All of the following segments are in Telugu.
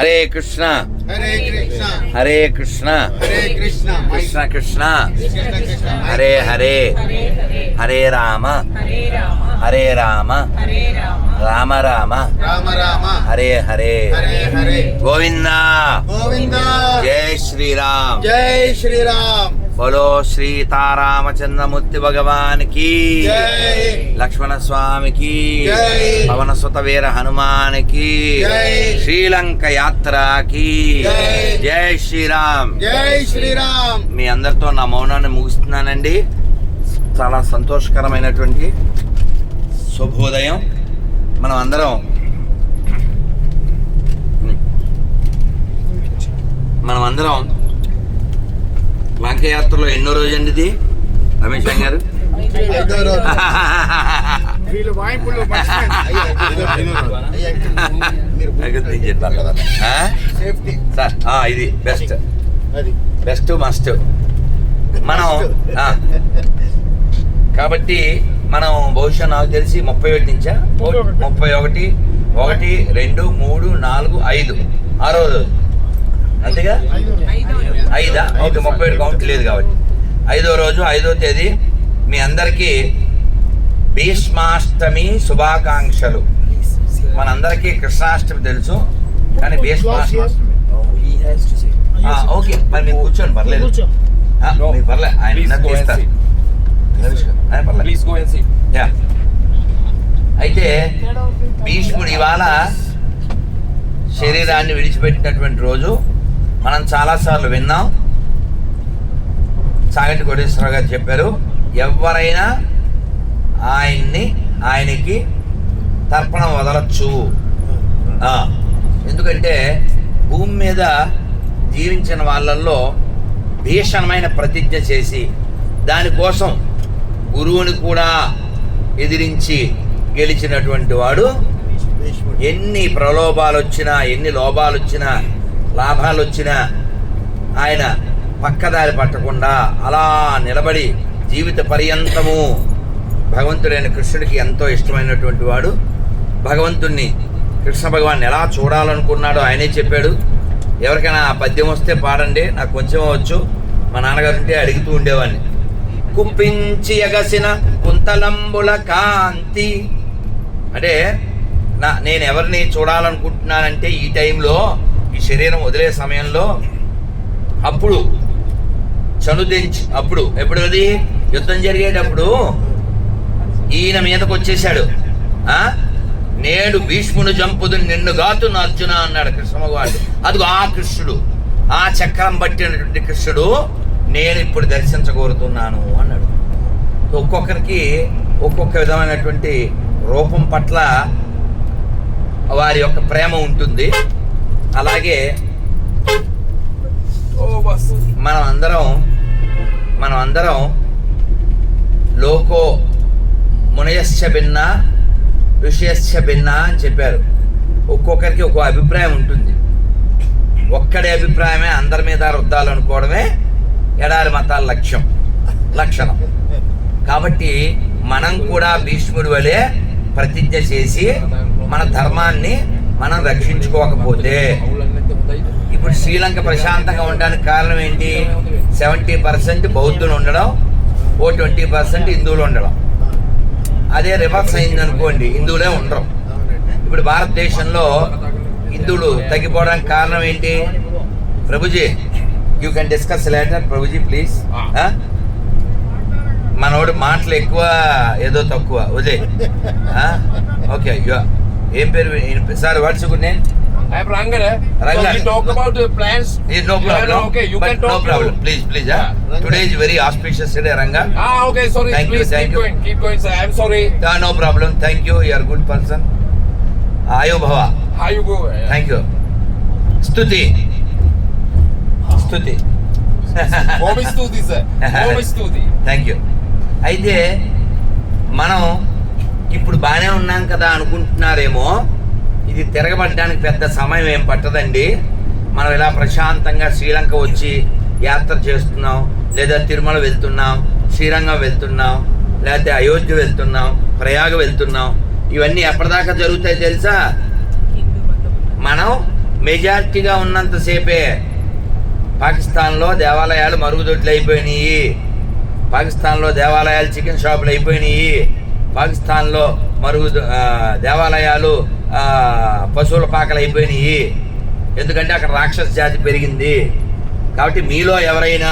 హరే కృష్ణ. హరే కృష్ణ. కృష్ణ. కృష్ణ. హరే హరే. హరే రామ. హరే రామ. రామ రామ. హరే హరే. గోవింద. గోవింద. జై శ్రీరామ్. జై శ్రీరామ్. బోలో శ్రీతారామచంద్రమూర్తి భగవాన్కి జై లక్ష్మణ స్వామికి. పవన సుత వీర హనుమానికి. శ్రీలంక యాత్రకి. జై శ్రీరామ్ జై శ్రీరామ్ మీ అందరితో నా మౌనాన్ని ముగిస్తున్నానండి. చాలా సంతోషకరమైనటువంటి శుభోదయం. మనం అందరం మనం అందరం లంకయాత్రలో ఎన్నో రోజు అండి ఇది రమేష్ గారు సార్ ఇది బెస్ట్. Best must. మనం కాబట్టి మనం బహుశా నాకు తెలిసి ముప్పై ఒకటి నుంచా? ముప్పై ఒకటి. ముప్పై ఒకటి ఒకటి రెండు మూడు నాలుగు ఐదు. ఆరో రోజు. అంతేగా? ఐదా? ఓకే ముప్పై ఏడు కౌంట్ లేదు కాబట్టి. ఐదో రోజు ఐదో తేదీ మీ అందరికీ భీష్మాష్టమి శుభాకాంక్షలు. మనందరికీ కృష్ణాష్టమి తెలుసు కానీ భీష్మాష్టమి. ఓకే మరి మీరు కూర్చోండి పర్లేదు. మీరు పర్లేదు ఆయన తీస్తారు ఆయన పర్లేదు. యా. అయితే భీష్ముడు ఇవాళ శరీరాన్ని విడిచిపెట్టినటువంటి రోజు. మనం చాలాసార్లు విన్నాం. సాగంటి కోటేశ్వరరావు గారు చెప్పారు ఎవరైనా ఆయన్ని ఆయనకి తర్పణం వదలచ్చు. ఎందుకంటే భూమి మీద జీవించిన వాళ్ళల్లో భీషణమైన ప్రతిజ్ఞ చేసి దానికోసం గురువుని కూడా ఎదిరించి గెలిచినటువంటి వాడు ఎన్ని ప్రలోభాలు వచ్చినా ఎన్ని లోభాలు వచ్చినా లాభాలు వచ్చినా ఆయన పక్కదారి పట్టకుండా అలా నిలబడి జీవిత పర్యంతము భగవంతుడైన కృష్ణుడికి ఎంతో ఇష్టమైనటువంటి వాడు. భగవంతుణ్ణి కృష్ణ భగవాన్ ఎలా చూడాలనుకున్నాడో ఆయనే చెప్పాడు. ఎవరికైనా ఆ పద్యం వస్తే పాడండి నాకు కొంచెం వచ్చు మా నాన్నగారు ఉంటే అడుగుతూ ఉండేవాడిని. కుంపించి ఎగసిన కుంతలంబుల కాంతి. అంటే నా నేను ఎవరిని చూడాలనుకుంటున్నానంటే ఈ టైంలో ఈ శరీరం వదిలే సమయంలో అప్పుడు చనుదించి అప్పుడు ఎప్పుడు అది? యుద్ధం జరిగేటప్పుడు ఈయన మీదకు వచ్చేసాడు ఆ? నేడు భీష్ముడు చంపుదు నిన్ను గాతు అర్జున అన్నాడు కృష్ణమగవాడు అదిగో ఆ కృష్ణుడు. ఆ చక్రం పట్టినటువంటి కృష్ణుడు నేను ఇప్పుడు దర్శించగోరుతున్నాను అన్నాడు. ఒక్కొక్కరికి ఒక్కొక్క విధమైనటువంటి రూపం పట్ల వారి యొక్క ప్రేమ ఉంటుంది. అలాగే. మనం అందరం మనం అందరం లోకో మునయస్య భిన్న ఋషయస్య భిన్న అని చెప్పారు. ఒక్కొక్కరికి ఒక్కో అభిప్రాయం ఉంటుంది. ఒక్కడి అభిప్రాయమే అందరి మీద రుద్దాలనుకోవడమే ఎడారి మతాల లక్ష్యం లక్షణం. కాబట్టి మనం కూడా భీష్ముడి వలె ప్రతిజ్ఞ చేసి మన ధర్మాన్ని మనం రక్షించుకోకపోతే ఇప్పుడు శ్రీలంక ప్రశాంతంగా ఉండడానికి కారణం ఏంటి? సెవెంటీ పర్సెంట్ బౌద్ధులు ఉండడం ఓ ట్వంటీ పర్సెంట్ హిందువులు ఉండడం. అదే రివర్స్ అయింది అనుకోండి హిందువులే ఉండరు. ఇప్పుడు భారతదేశంలో హిందువులు తగ్గిపోవడానికి కారణం ఏంటి? Prabhuji you can discuss later Prabhuji please మనోడు మాటలు ఎక్కువ ఏదో తక్కువ. వదిలే ఓకే ఏం పేరు sir what's good name I am Rangan. eh? Rangan. So we talk about the plans. Is no Yeah, problem. no, okay, you but can talk. No to- problem. Please, please. Yeah. Ranga. Today is very auspicious day, Ranga. Ah, okay, sorry. Thank you, Please thank keep you. going. Keep going, sir. I'm sorry. Ah, no problem. Thank you. You are good person. Ayo Bhava. How you go? Thank you. Stuti. Stuti. Home is Stuti, sir. Home is Stuti. Thank you అయితే మనం ఇప్పుడు బాగానే ఉన్నాం కదా అనుకుంటున్నారేమో. ఇది తిరగబడడానికి పెద్ద సమయం ఏం పట్టదండి. మనం ఇలా ప్రశాంతంగా శ్రీలంక వచ్చి యాత్ర చేస్తున్నాం లేదా తిరుమల వెళ్తున్నాం శ్రీరంగం వెళ్తున్నాం లేకపోతే అయోధ్య వెళ్తున్నాం ప్రయాగ వెళ్తున్నాం. ఇవన్నీ ఎప్పటిదాకా జరుగుతాయి తెలుసా? మనం మెజారిటీగా ఉన్నంతసేపే పాకిస్తాన్లో దేవాలయాలు మరుగుదొడ్లు అయిపోయినాయి. పాకిస్తాన్లో దేవాలయాలు చికెన్ షాపులు అయిపోయినాయి. పాకిస్తాన్లో మరుగు దేవాలయాలు పశువుల పాకలు అయిపోయినాయి. ఎందుకంటే అక్కడ రాక్షస జాతి పెరిగింది. కాబట్టి మీలో ఎవరైనా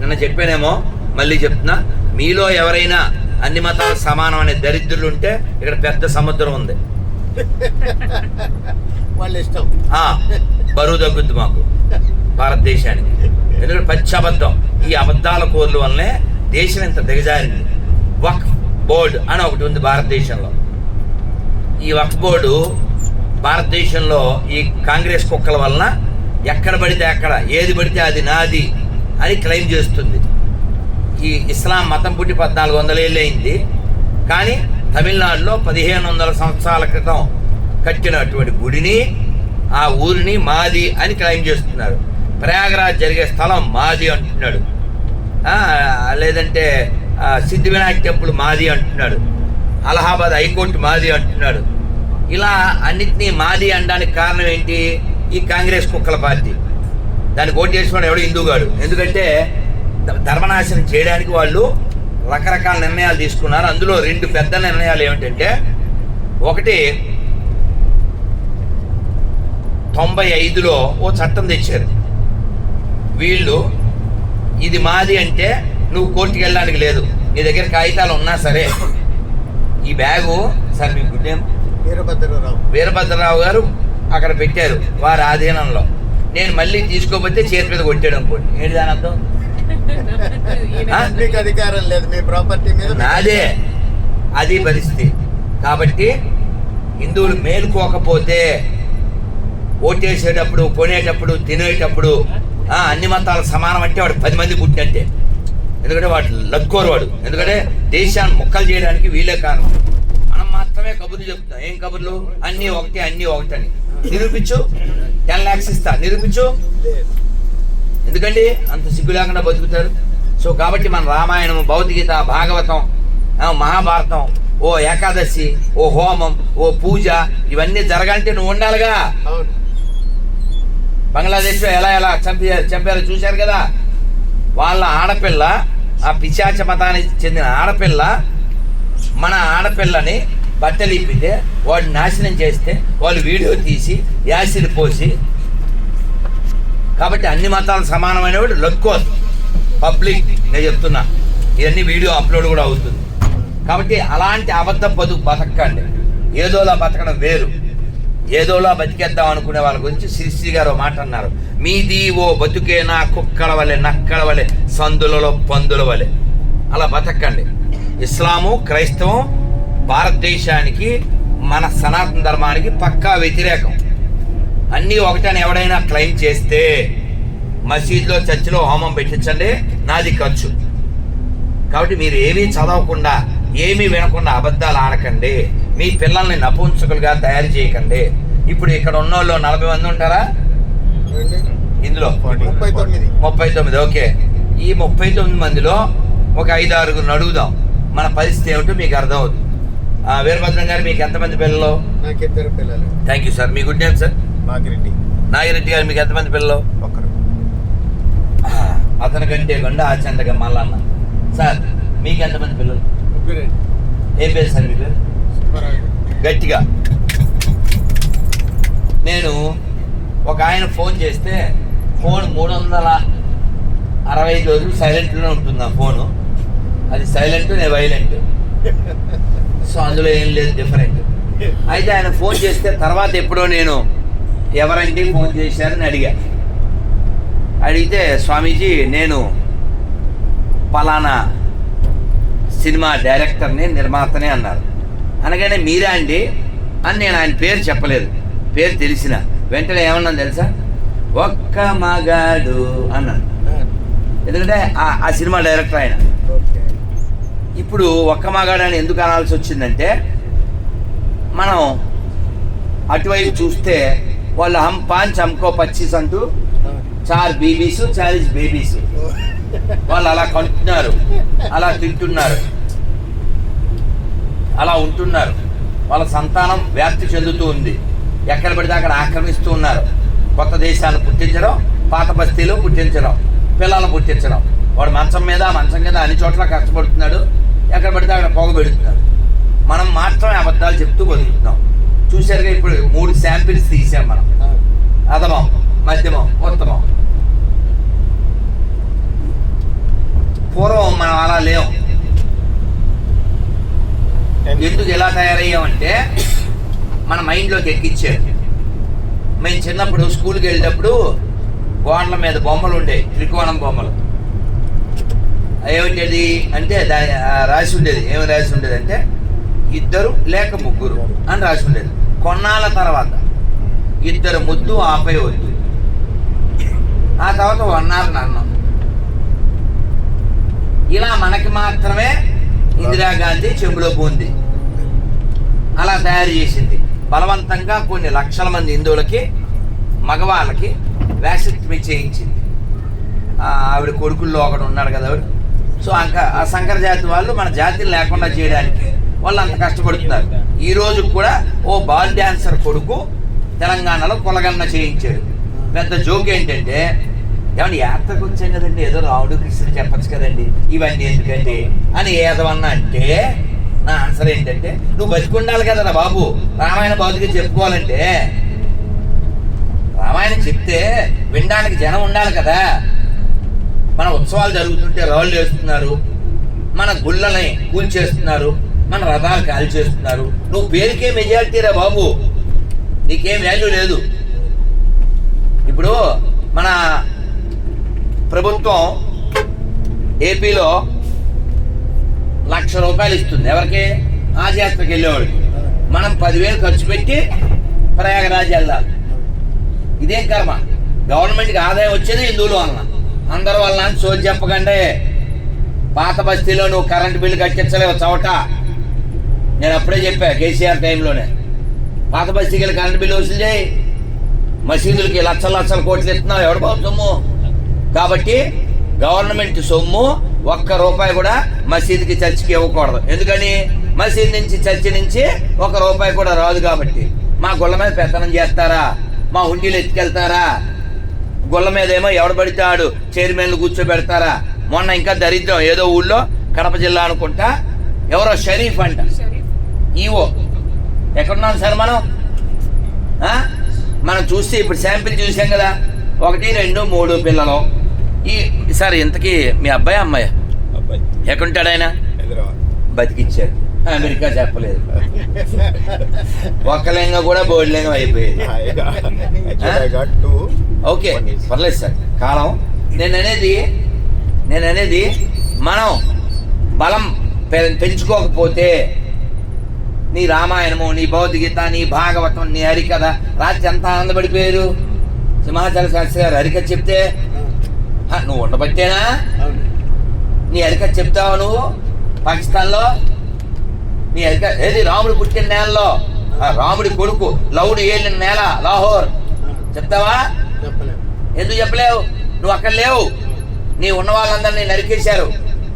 నిన్న చెప్పానేమో మళ్ళీ చెప్తున్నా మీలో ఎవరైనా అన్ని మతాలు సమానం అనే దరిద్రులు ఉంటే ఇక్కడ పెద్ద సముద్రం ఉంది. వాళ్ళ ఇష్టం. బరువు తగ్గుద్ది మాకు భారతదేశానికి. ఎందుకంటే పచ్చి అబద్ధం. ఈ అబద్ధాల కోర్ల వల్లనే దేశం ఇంత దిగజారింది. వక్ బోర్డు అని ఒకటి ఉంది భారతదేశంలో. ఈ వక్ఫ్ బోర్డు భారతదేశంలో ఈ కాంగ్రెస్ కుక్కల వలన ఎక్కడ పడితే అక్కడ ఏది పడితే అది నాది అని క్లెయిమ్ చేస్తుంది. ఈ ఇస్లాం మతం పుట్టి పద్నాలుగు వందల ఏళ్ళు అయింది. కానీ తమిళనాడులో పదిహేను వందల సంవత్సరాల క్రితం కట్టినటువంటి గుడిని ఆ ఊరిని మాది అని క్లెయిమ్ చేస్తున్నారు. ప్రయాగరాజ్ జరిగే స్థలం మాది అంటున్నాడు. లేదంటే సిద్ధివినాయక సిద్ధి వినాయక టెంపుల్ మాది అంటున్నాడు. అలహాబాద్ హైకోర్టు మాది అంటున్నాడు. ఇలా అన్నిటినీ మాది అనడానికి కారణం ఏంటి? ఈ కాంగ్రెస్ కుక్కల పార్టీ. దానికి ఓటు చేసిన ఎవడో? హిందూగాడు ఎందుకంటే ధర్మనాశనం చేయడానికి వాళ్ళు రకరకాల నిర్ణయాలు తీసుకున్నారు. అందులో రెండు పెద్ద నిర్ణయాలు ఏమిటంటే ఒకటి తొంభై ఐదులో ఓ చట్టం తెచ్చారు. వీళ్ళు ఇది మాది అంటే నువ్వు కోర్టుకి వెళ్ళడానికి లేదు. నీ దగ్గర కాగితాలు ఉన్నా సరే ఈ బ్యాగు సార్ మీ గుడ్ నేమ్? వీరభద్రరావు. వీరభద్రరావు గారు అక్కడ పెట్టారు వారి ఆధీనంలో. నేను మళ్ళీ తీసుకోకపోతే చేతి మీద కొట్టాడు అనుకోండి. ఏంటి దాని అర్థం? మీకు అధికారం లేదు మీ ప్రాపర్టీ మీద నాదే. అది పరిస్థితి. కాబట్టి హిందువులు మేలుకోకపోతే ఓటేసేటప్పుడు కొనేటప్పుడు తినేటప్పుడు అన్ని మతాలు సమానం అంటే వాడు పది మంది పుట్టినట్టే. ఎందుకంటే వాడు లక్కోరు వాడు. ఎందుకంటే దేశాన్ని మొక్కలు చేయడానికి వీలే కారణం. మనం మాత్రమే కబుర్లు చెప్తాం. ఏం కబుర్లు? అన్నీ ఒకటి అన్నీ ఒకటని. నిరూపించు. టెన్ ల్యాక్స్ ఇస్తా. నిరూపించు. లేదు. ఎందుకండి? అంత సిగ్గు లేకుండా బతుకుతారు. సో కాబట్టి మన రామాయణం భౌతికత భాగవతం మహాభారతం ఓ ఏకాదశి ఓ హోమం ఓ పూజ ఇవన్నీ జరగాలంటే నువ్వు ఉండాలిగా. బంగ్లాదేశ్లో ఎలా ఎలా చంపి చంపారో చూశారు కదా? వాళ్ళ ఆడపిల్ల ఆ పిశాచ మతానికి చెందిన ఆడపిల్ల మన ఆడపిల్లని బట్టలు ఇప్పితే వాడు నాశనం చేస్తే వాళ్ళు వీడియో తీసి యాసిడ్ పోసి కాబట్టి అన్ని మతాలు సమానమైనవాడు లక్కోస్ పబ్లిక్ నేను చెప్తున్నా. ఇవన్నీ వీడియో అప్లోడ్ కూడా అవుతుంది. కాబట్టి అలాంటి అబద్ధ బతుకు బతకండి. ఏదోలా బతకడం వేరు. ఏదోలా బతికేద్దాం అనుకునే వాళ్ళ గురించి శ్రీశ్రీ గారు ఓ మాట అన్నారు. మీది ఓ బతుకేనా కుక్కల వలె నక్కల వలె సందులలో పందుల వలె. అలా బతకండి. ఇస్లాము క్రైస్తవం భారతదేశానికి మన సనాతన ధర్మానికి పక్కా వ్యతిరేకం. అన్నీ ఒకటని ఎవడైనా క్లెయిమ్ చేస్తే మసీద్లో చర్చిలో హోమం పెట్టించండి నాది ఖర్చు. కాబట్టి మీరు ఏమీ చదవకుండా ఏమీ వినకుండా అబద్ధాలు ఆడకండి. మీ పిల్లల్ని నపుంసకులుగా తయారు చేయకండి. ఇప్పుడు ఇక్కడ ఉన్న వాళ్ళు నలభై మంది ఉంటారా? ఇందులో. ముప్పై తొమ్మిది. ఓకే. ఈ ముప్పై తొమ్మిది మందిలో ఒక ఐదు ఆరుగురు అడుగుదాం మన పరిస్థితి ఏమిటో మీకు అర్థమవుతుంది. ఆ, వీరభద్రం గారు మీకు ఎంతమంది పిల్లలు? నాకు ఇద్దరు పిల్లలు. Thank you sir me good name sir Nagireddy. Nagireddy గారు మీకు ఎంతమంది పిల్లలు? ఒకరు. అతని కంటే కొండ ఆచండగా మల్లన్న. సార్ మీకు ఎంతమంది పిల్లలు? ఏం పేరు సార్ మీ పేరు. గట్టిగా. నేను ఒక ఆయన ఫోన్ చేస్తే ఫోన్ మూడు వందల అరవై ఐదు రోజులు సైలెంట్లోనే ఉంటుంది ఆ ఫోను? అది సైలెంట్ నేను వైలెంట్. సో అందులో ఏం లేదు డిఫరెంట్. అయితే ఆయన ఫోన్ చేస్తే తర్వాత ఎప్పుడో నేను ఎవరంటే ఫోన్ చేశారని అడిగా. అడిగితే స్వామీజీ నేను పలానా సినిమా డైరెక్టర్ని నిర్మాతనే అన్నారు. అనగానే మీరా అండి? అని నేను ఆయన పేరు చెప్పలేదు. పేరు తెలిసిన. వెంటనే ఏమన్నాను తెలుసా? ఒక్క మగాడు అన్నాను. ఎందుకంటే ఆ- సినిమా డైరెక్టర్ ఆయన. ఇప్పుడు ఒక్క మగాడు అని ఎందుకు అనాల్సి వచ్చిందంటే మనం అటువైపు చూస్తే వాళ్ళు హమ్ పాంచ్ హమ్కో పచ్చీస్ అంటూ చార్ బీబీస్ చాలీస్ బేబీస్. వాళ్ళు అలా కంటున్నారు. అలా తింటున్నారు. అలా ఉంటున్నారు. వాళ్ళ సంతానం వ్యాప్తి చెందుతూ ఉంది. ఎక్కడ పడితే అక్కడ ఆక్రమిస్తూ ఉన్నారు. కొత్త దేశాలను పుట్టించడం పాత బస్తీలు పుట్టించడం పిల్లలను పుట్టించడం. వాడు మంచం మీద మంచం కింద అన్ని చోట్ల కష్టపడుతున్నాడు ఎక్కడ పడితే అక్కడ పొగ పెడుతున్నాడు. మనం మాత్రమే అబద్ధాలు చెప్తూ బతుకుతున్నాం. చూశారుగా ఇప్పుడు మూడు శాంపిల్స్ తీసాం మనం. అధమం మధ్యమం ఉత్తమం. పూర్వం మనం అలా లేం. ఎందుకు ఎలా తయారయ్యామంటే మన మైండ్లోకి ఎక్కించారు మేము చిన్నప్పుడు స్కూల్కి వెళ్ళేటప్పుడు గోడల మీద బొమ్మలు ఉండేవి త్రికోణం బొమ్మలు. ఏమిటది అంటే దాని రాసి ఉండేది. ఏమి రాసి ఉండేది అంటే ఇద్దరు లేక ముగ్గురు అని రాసి ఉండేది. కొన్నాళ్ళ తర్వాత ఇద్దరు ముద్దు ఆపై వద్దు ఆ తర్వాత వన్నారు నన్నం. ఇలా మనకి మాత్రమే ఇందిరాగాంధీ చెంబులో పోంది అలా తయారు చేసింది. బలవంతంగా కొన్ని లక్షల మంది హిందువులకి మగవాళ్ళకి వ్యాసక్టమీ చేయించింది. ఆవిడ కొడుకుల్లో ఒకడు ఉన్నాడు కదా ఆవిడ. సో అంక ఆ శంకర జాతి వాళ్ళు మన జాతిని లేకుండా చేయడానికి వాళ్ళు అంత కష్టపడుతున్నారు. ఈ రోజు కూడా ఓ బాల్ డాన్సర్ కొడుకు తెలంగాణలో కొలగన్న చేయించాడు. పెద్ద జోక్ ఏంటంటే ఏమన్నా యాత్రకు వచ్చాం కదండి ఏదో రాముడు కృష్ణుడు చెప్పచ్చు కదండి ఇవన్నీ ఎందుకండి? అని ఏదవన్నా అంటే నా ఆన్సర్ ఏంటంటే నువ్వు బతికుండాలి కదరా బాబు. రామాయణ బాధకి చెప్పుకోవాలంటే. రామాయణం చెప్తే వినడానికి జనం ఉండాలి కదా. మన ఉత్సవాలు జరుగుతుంటే రాళ్ళు వేస్తున్నారు. మన గుళ్ళని కూల్చేస్తున్నారు. మన రథాలు కాల్ చేస్తున్నారు నువ్వు పేరుకే మెజారిటీ రా బాబు. నీకేం వాల్యూ లేదు. ఇప్పుడు మన ప్రభుత్వం ఏపీలో లక్ష రూపాయలు ఇస్తుంది. ఎవరికి? ఆజయాత్రకు వెళ్ళేవాడికి మనం పదివేలు ఖర్చు పెట్టి ప్రయాగరాజ్ వెళ్ళాలి. ఇదేం కర్మ. గవర్నమెంట్కి ఆదాయం వచ్చేది హిందువుల వలన. అందరి వలన అని సోది చెప్పకండి. పాత బస్తీలో నువ్వు కరెంట్ బిల్లు కట్టించలేవు చవట. నేను అప్పుడే చెప్పా కేసీఆర్ టైంలోనే. పాత బస్తీకి వెళ్ళి కరెంట్ బిల్లు వసూలు చేయి. మసీదులకి లక్షల లక్షల కోట్లు ఇస్తున్నావు. ఎవడు బాబు సొమ్ము? కాబట్టి గవర్నమెంట్ సొమ్ము ఒక్క రూపాయి కూడా మసీదుకి చర్చికి ఇవ్వకూడదు. ఎందుకని? మసీద్ నుంచి చర్చి నుంచి ఒక రూపాయి కూడా రాదు కాబట్టి. మా గుళ్ళ మీద పెత్తనం చేస్తారా? మా హుండీలు ఎత్తుకెళ్తారా? గుళ్ళ మీద ఏమో ఎవడు పడితాడు చైర్మన్లు కూర్చోబెడతారా? మొన్న ఇంకా దరిద్రం. ఏదో ఊళ్ళో కడప జిల్లా అనుకుంటా ఎవరో షరీఫ్ అంట. ఈవో. ఎక్కడున్నాం సార్ మనం? మనం చూస్తే ఇప్పుడు శాంపిల్ చూసాం కదా. ఒకటి రెండు మూడు పిల్లలు. ఈ సార్ ఇంతకీ మీ అబ్బాయి అమ్మాయి? అబ్బాయి. ఎక్కడుంటాడు ఆయన? బతికిచ్చాడు. అమెరికా చెప్పలేదు. ఒక్క లింగం కూడా బోర్డు లింగం అయిపోయేది. ఓకే పర్లేదు సార్. కాలం? నేను అనేది నేను అనేది మనం బలం పెంచుకోకపోతే నీ రామాయణము నీ భౌతికత నీ భాగవతం నీ హరికథ రాత్రి ఎంత ఆనందపడిపోయారు? సింహాచల శాస్త్రి గారు హరికథ చెప్తే నువ్వు ఉండబట్టేనా? నీ అధిక చెప్తావా నువ్వు? పాకిస్తాన్లో? నీ అధిక ఏది రాముడు పుట్టిన నేలలో? రాముడి కొడుకు లవుడు ఏలిన నేల లాహోర్. చెప్తావా? ఎందుకు చెప్పలేవు? నువ్వు అక్కడ లేవు. నీ ఉన్న వాళ్ళందరినీ నరికేశారు.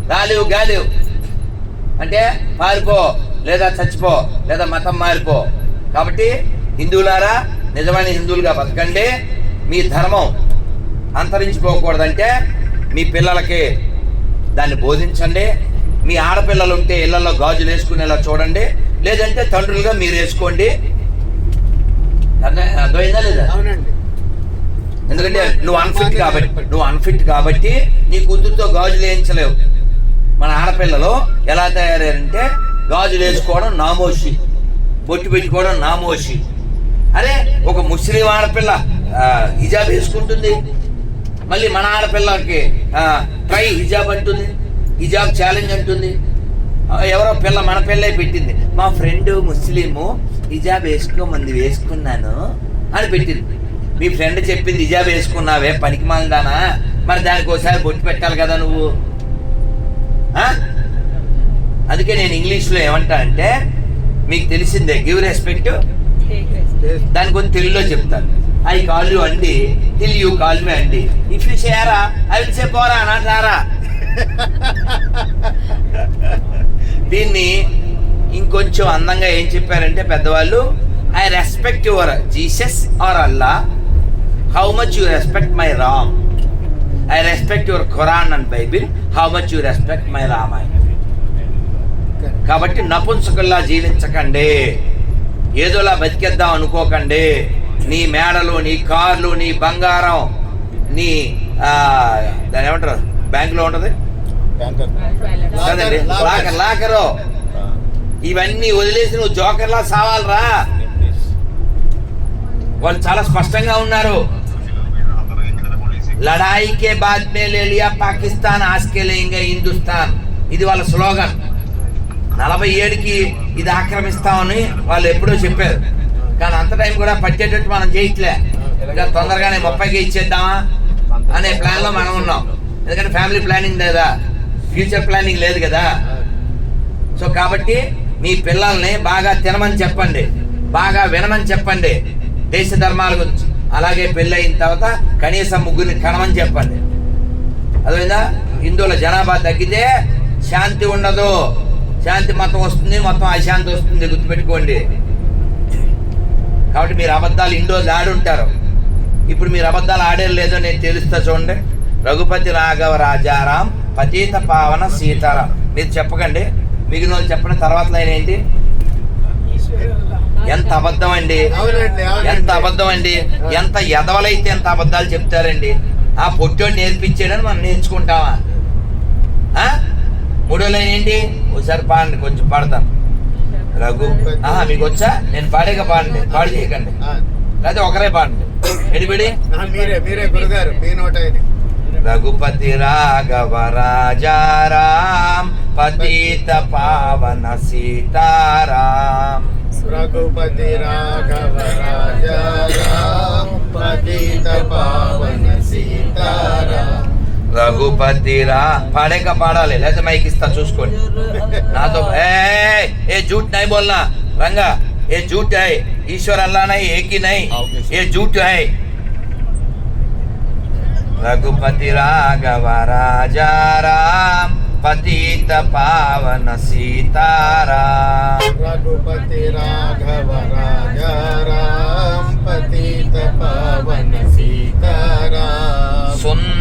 రాలేవు గాలేవు. అంటే పారిపో లేదా చచ్చిపో లేదా మతం మారిపో. కాబట్టి హిందువులారా నిజమైన హిందువులుగా బతకండి. మీ ధర్మం అంతరించిపోకూడదంటే మీ పిల్లలకి దాన్ని బోధించండి. మీ ఆడపిల్లలు ఉంటే ఇళ్ళలో గాజులు వేసుకునేలా చూడండి. లేదంటే తండ్రులుగా మీరు వేసుకోండి. అర్థం- అర్థమైందా లేదా? అవునండి. ఎందుకంటే నువ్వు అన్ఫిట్ కాబట్టి నువ్వు అన్ఫిట్ కాబట్టి నీ కూతురుతో గాజులు వేయించలేవు. మన ఆడపిల్లలు ఎలా తయారయ్యారంటే గాజులు వేసుకోవడం నామోషి బొట్టు పెట్టుకోవడం నామోషి. అరే ఒక ముస్లిం ఆడపిల్ల హిజాబ్ వేసుకుంటుంది. మళ్ళీ మన ఆడపిల్లకి ట్రై హిజాబ్ అంటుంది హిజాబ్ ఛాలెంజ్ అంటుంది. ఎవరో పిల్ల మన పిల్లే పెట్టింది. మా ఫ్రెండ్ ముస్లిము హిజాబ్ వేసుకోమంది వేసుకున్నాను అని పెట్టింది. మీ ఫ్రెండ్ చెప్పింది హిజాబ్ వేసుకున్నావే పనికి మాలదానా? మరి దానికి ఒకసారి బొట్టు పెట్టాలి కదా నువ్వు? అందుకే నేను ఇంగ్లీష్లో ఏమంటా అంటే మీకు తెలిసిందే గివ్ రెస్పెక్ట్. దాని కొంచెం తెలుగులో చెప్తాను. ఐ కాల్ యూ అండి టిల్ యూ కాల్ మీ అండి ఇఫ్ యూ చేయరా ఐ విల్ సే పోరా నా రారా. దీన్ని ఇంకొంచెం అందంగా ఏం చెప్పారంటే పెద్దవాళ్ళు I respect your Jesus or Allah how much you respect my Ram I respect your Quran and Bible how much you respect my Ramayana కాబట్టి నపుంసకుల్లా జీవించకండి. ఏదోలా బతికేద్దాం అనుకోకండి. నీ మేడలు నీ కార్లు నీ బంగారం నీ దాని ఏమంటారు? బ్యాంకులో ఉంటుంది? కదండి లాకర్. లాకరు ఇవన్నీ వదిలేసి నువ్వు జోకర్లా సావాలరా. వాళ్ళు చాలా స్పష్టంగా ఉన్నారు. లడాయి కే బాద్ మే లే లియా పాకిస్తాన్ ఆస్కే లేంగే హిందుస్థాన్. ఇది వాళ్ళ స్లోగన్. నలభై ఏడుకి ఇది ఆక్రమిస్తామని వాళ్ళు ఎప్పుడో చెప్పారు. కానీ అంత టైం కూడా పట్టేటట్టు మనం చేయట్లే. ఇంకా తొందరగానే ముప్పైకి ఇచ్చేద్దామా అనే ప్లాన్లో మనం ఉన్నాం. ఎందుకంటే ఫ్యామిలీ ప్లానింగ్ లేదా? ఫ్యూచర్ ప్లానింగ్ లేదు కదా. సో కాబట్టి మీ పిల్లల్ని బాగా తినమని చెప్పండి. బాగా వినమని చెప్పండి. దేశ ధర్మాల గురించి. అలాగే పెళ్ళి అయిన తర్వాత కనీసం ముగ్గురిని కనమని చెప్పండి. అదేవిధంగా హిందువుల జనాభా తగ్గితే శాంతి ఉండదు. శాంతి మొత్తం వస్తుంది మొత్తం అశాంతి వస్తుంది. గుర్తుపెట్టుకోండి. కాబట్టి మీరు అబద్ధాలు ఇన్ని రోజులు ఆడుంటారు. ఇప్పుడు మీరు అబద్ధాలు ఆడేది లేదో నేను తెలుస్తా చూడండి. రఘుపతి రాఘవ రాజారాం పతీత పావన సీతారాం. మీరు చెప్పకండి. మిగిలిన వాళ్ళు చెప్పిన తర్వాత లైన్ ఏంటి? ఎంత అబద్ధం అండి. ఎంత అబద్ధం అండి ఎంత ఎదవలైతే ఎంత అబద్ధాలు చెప్తారండి? ఆ పొట్టోడు నేర్పించాడని మనం నేర్చుకుంటామా? ఆ? మూడో లైన్ ఏంటి? ఒకసారి పాడండి కొంచెం పాడతాను. రఘు. ఆహా మీకు వచ్చా? నేను పాడేగా పాడండి. పాడు చేయకండి. లేకపోతే ఒకరే పాడండి. ఎడిబడి మీరే మీరే గురుగారు మీ నోట రఘుపతి రాఘవ రాజారాం పతిత పావన సీతారాం. రఘుపతి రాఘవ రాజా రామ్, పతిత పావన సీతారాం. రఘుపతి రా పాడాక పాడాలి. లేదా మైక్ ఇస్తా చూసుకోండి. నాతో ఏ జూట్ నై బోల్నా? రంగా ఏ జూట్ హై? ఈశ్వర్ అల్లా నై ఏకి నై? Ah, ఏ జూట్ హై? రఘుపతి రాఘవ రాజారాం రామ్ పతిత పావన సీతారాం. రఘుపతి రాఘవ రాజారాం రామ్ పతిత పావన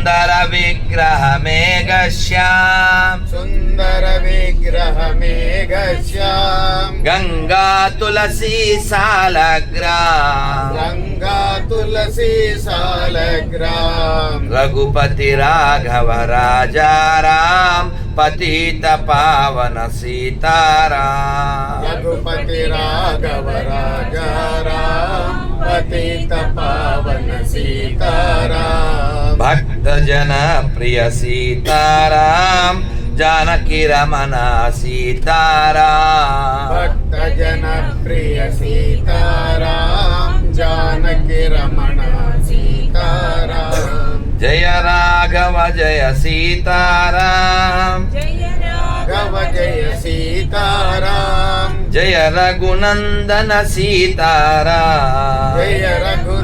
सुंदर विग्रह मेघ श्याम सुंदर विग्रह मेघ श्याम गंगा तुलसी सालग्राम गंगा तुलसी सालग्राम रघुपति राघव राजा राम पतित पावन सीताराम रघुपति राघव राजा राम पतित पावन सीताराम భక్తజన ప్రియ సీతారాం జానకి రమణ సీతారాం భక్తజన ప్రియ సీతారాం జానకి రమణ సీతారాం జయ రాఘవ జయ సీతారాం జయ రాఘవ జయ సీతారాం జయ రఘునందన సీతారాం జయ రఘు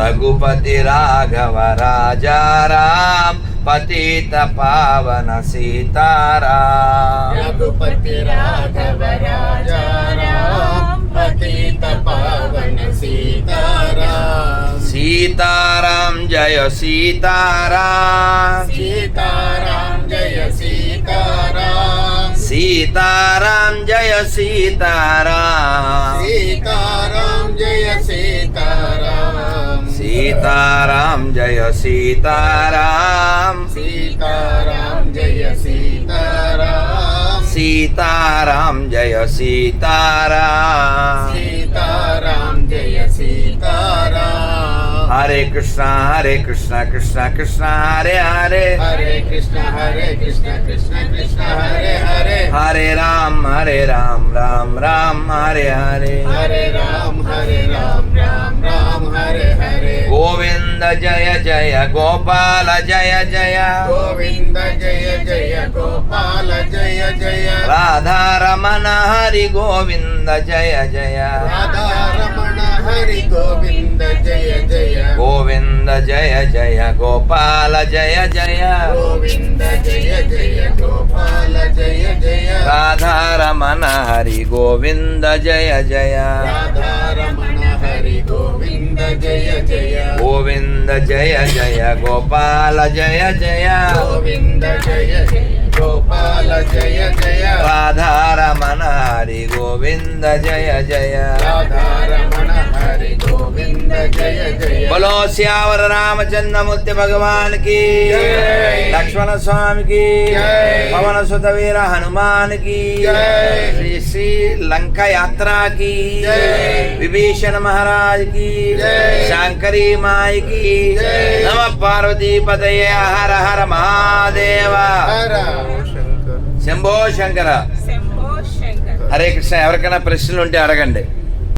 रघुपति राघव राजा राम पतित पावन सीताराम रघुपति राघव राजा राम पतित पावन सीताराम सीताराम जय सीताराम सीताराम जय सीताराम सीताराम जय सीताराम सीताराम जय सीताराम सीताराम जय सीताराम सीताराम जय सीताराम सीताराम जय सीताराम सीताराम जय सीताराम हरे कृष्णा हरे कृष्णा कृष्णा कृष्णा हरे हरे हरे कृष्ण हरे कृष्ण कृष्ण कृष्ण हरे हरे हरे राम हरे राम राम राम हरे हरे हरे राम हरे राम राम राम हरे हरे गोविंद जय जय गोपाल जय जय। गोविंद जय जय गोपाल जय जय। राधा रमन हरि गोविंद जय जय। राधा रमन हरि गोविंद जय जय। गोविंद जय जय गोपाल जय जय। गोविंद जय जय गोपाल जय जय। राधा रमन हरि गोविंद जय जय। राधा रमन గోవింద జయ జయ. గోవింద జయ జయ గోపాల జయ జయ. గోవింద జయ జయ. గోపాల జయ జయ రాధారమణ హరి గోవింద జయ జయ రాధారమణ హరి గోవింద జయ జయ బలో శ్యావర రామచంద్రమూర్తి భగవాన్కి. లక్ష్మణ స్వామి కి జై. పవన సుత వీర హనుమాన్కి. శ్రీ శ్రీ లంక యాత్రా కి జై. విభీషణ మహారాజ్కి జై. శంకరీ మాయి కి జై. నమ పార్వతీ పదయ హర హర మహాదేవ శంభో శంకర్. హరే కృష్ణ ఎవరికైనా ప్రశ్నలు ఉంటే అడగండి.